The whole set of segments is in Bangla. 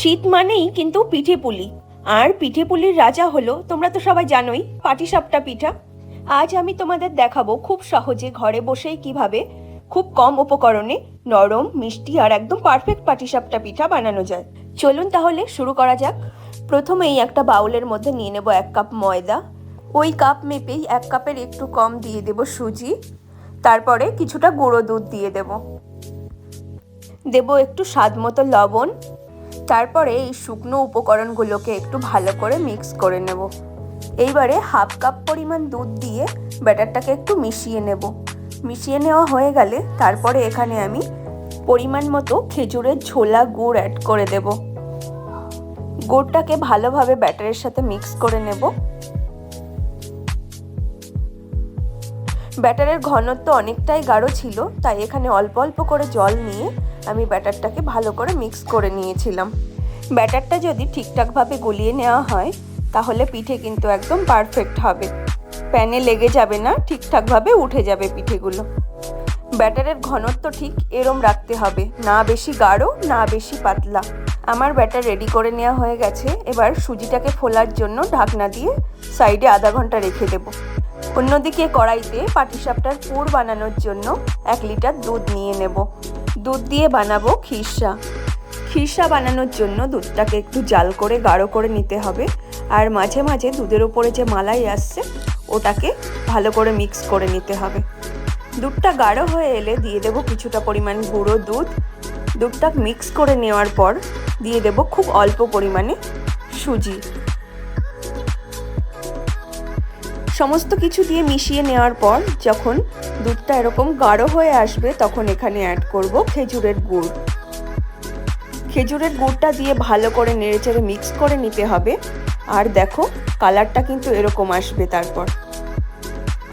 শীত মানেই কিন্তু পিঠে পুলি। আর পিঠে পুলির রাজা হলো, তোমরা তো সবাই জানোই, পাটিসাপটা পিঠা। আজ আমি তোমাদের দেখাবো খুব সহজে ঘরে বসেই কীভাবে খুব কম উপকরণে নরম, মিষ্টি আর একদম পারফেক্ট পাটিসাপটা পিঠা বানানো যায়। চলুন তাহলে শুরু করা যাক। প্রথমেই একটা বাউলের মধ্যে নিয়ে নেব এক কাপ ময়দা। ওই কাপ মেপেই এক কাপের একটু কম দিয়ে দেব সুজি। তারপরে কিছুটা গুঁড়ো দুধ দিয়ে দেব। দেব একটু স্বাদ মতো লবণ। তারপরে এই শুকনো উপকরণগুলোকে একটু ভালো করে মিক্স করে নেব। এইবারে হাফ কাপ পরিমাণ দুধ দিয়ে ব্যাটারটাকে একটু মিশিয়ে নেব। মিশিয়ে নেওয়া হয়ে গেলে তারপরে এখানে আমি পরিমাণ মতো খেজুরের ঝোলা গুড় অ্যাড করে দেব। গুড়টাকে ভালোভাবে ব্যাটারের সাথে মিক্স করে নেব। ব্যাটারের ঘনত্ব অনেকটাই গাঢ় ছিল, তাই এখানে অল্প অল্প করে জল নিয়ে আমি ব্যাটারটাকে ভালো করে মিক্স করে নিয়েছিলাম। ব্যাটারটা যদি ঠিকঠাকভাবে গলিয়ে নেওয়া হয়, তাহলে পিঠে কিন্তু একদম পারফেক্ট হবে। প্যানে লেগে যাবে না, ঠিকঠাকভাবে উঠে যাবে পিঠেগুলো। ব্যাটারের ঘনত্ব ঠিক এরম রাখতে হবে, না বেশি গাঢ়, না বেশি পাতলা। আমার ব্যাটার রেডি করে নেওয়া হয়ে গেছে, এবার সুজিটাকে ফোলার জন্য ঢাকনা দিয়ে সাইডে আধা ঘণ্টা রেখে দেব। অন্যদিকে কড়াইতে পাটিসাপটার পুর বানানোর জন্য এক লিটার দুধ নিয়ে নেব। দুধ দিয়ে বানাবো খিরসা। খিরসা বানানোর জন্য দুধটাকে একটু জাল করে, গাঢ় করে নিতে হবে। আর মাঝে মাঝে দুধের ওপরে যে মালাই আসছে, ওটাকে ভালো করে মিক্স করে নিতে হবে। দুধটা গাঢ় হয়ে এলে দিয়ে দেব কিছুটা পরিমাণ গুঁড়ো দুধ। দুধটা মিক্স করে নেওয়ার পর দিয়ে দেব খুব অল্প পরিমাণে সুজি। সমস্ত কিছু দিয়ে মিশিয়ে নেওয়ার পর যখন দুধটা এরকম গাঢ় হয়ে আসবে, তখন এখানে অ্যাড করব খেজুরের গুড়। খেজুরের গুড়টা দিয়ে ভালো করে নেড়েচেড়ে মিক্স করে নিতে হবে। আর দেখো কালারটা কিন্তু এরকম আসবে তারপর।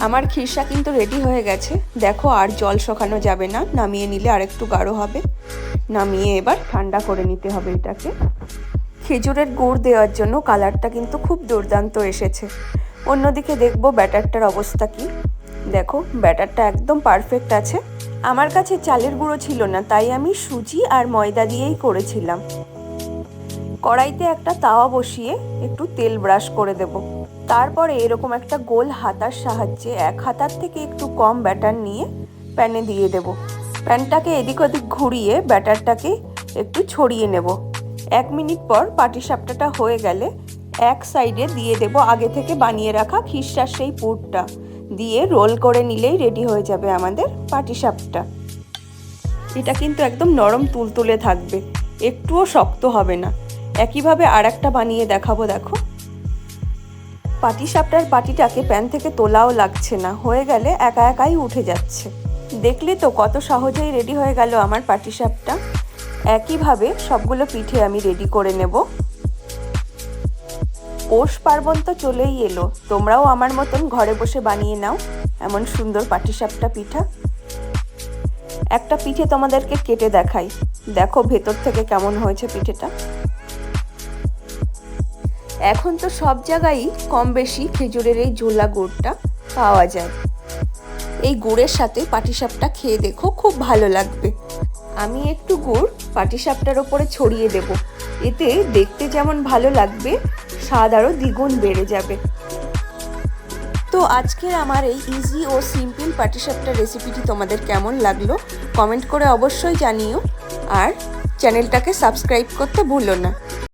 আমার খিরসা কিন্তু রেডি হয়ে গেছে। দেখো, আর জল শোকানো যাবে না। নামিয়ে নিলে আর একটু গাঢ় হবে। নামিয়ে এবার ঠান্ডা করে নিতে হবে এটাকে। খেজুরের গুড় দেওয়ার জন্য কালারটা কিন্তু খুব দুর্দান্ত এসেছে। অন্যদিকে দেখব ব্যাটারটার অবস্থা কি। দেখো, ব্যাটারটা একদম পারফেক্ট আছে। আমার কাছে চালের গুঁড়ো ছিল না, তাই আমি সুজি আর ময়দা দিয়েই করেছিলাম। কড়াইতে একটা তাওয়া বসিয়ে একটু তেল ব্রাশ করে দেব। তারপরে এরকম একটা গোল হাতার সাহায্যে এক হাতার থেকে একটু কম ব্যাটার নিয়ে প্যানে দিয়ে দেব। প্যানটাকে এদিক ওদিক ঘুরিয়ে ব্যাটারটাকে একটু ছড়িয়ে নেব। এক মিনিট পর পাটিসাপটাটা হয়ে গেলে এক সাইডে দিয়ে দেব আগে থেকে বানিয়ে রাখা খিরসার সেই পুরটা। দিয়ে রোল করে নিলেই রেডি হয়ে যাবে আমাদের পাটিসাপটা। এটা কিন্তু একদম নরম তুলতুলে থাকবে। একটুও শক্ত হবে না। একইভাবে আর একটা বানিয়ে দেখাবো, দেখো। পাটিসাপটার পাটিটাকে প্যান থেকে তোলাও লাগছে না। হয়ে গেলে একা একাই উঠে যাচ্ছে। দেখলে তো কত সহজেই রেডি হয়ে গেল আমার পাটিসাপটা। একইভাবে সবগুলো পিঠে আমি রেডি করে নেব। পৌষ পার্বণ তো চলেই এলো। তোমরাও আমার মতন ঘরে বসে বানিয়ে নাও এমন সুন্দর পাটিসাপটা পিঠা। একটা পিঠে তোমাদেরকে কেটে দেখাই। দেখো ভেতর থেকে কেমন হয়েছে পিঠেটা। এখন তো সব জায়গায় কম বেশি খেজুরের এই ঝোলা গুড়টা পাওয়া যায়। এই গুড়ের সাথে পাটিসাপটা খেয়ে দেখো খুব ভালো লাগবে। আমি একটু গুড় পাটিসাপটার ওপরে ছড়িয়ে দেব। এতে দেখতে যেমন ভালো লাগবে স্বাদ আরও দ্বিগুণ বেড়ে যাবে। তো আজকের আমার এই ইজি ও সিম্পল পাটিসাপটা রেসিপিটি তোমাদের কেমন লাগল? কমেন্ট করে অবশ্যই জানিও। আর চ্যানেলটাকে সাবস্ক্রাইব করতে ভুলো না।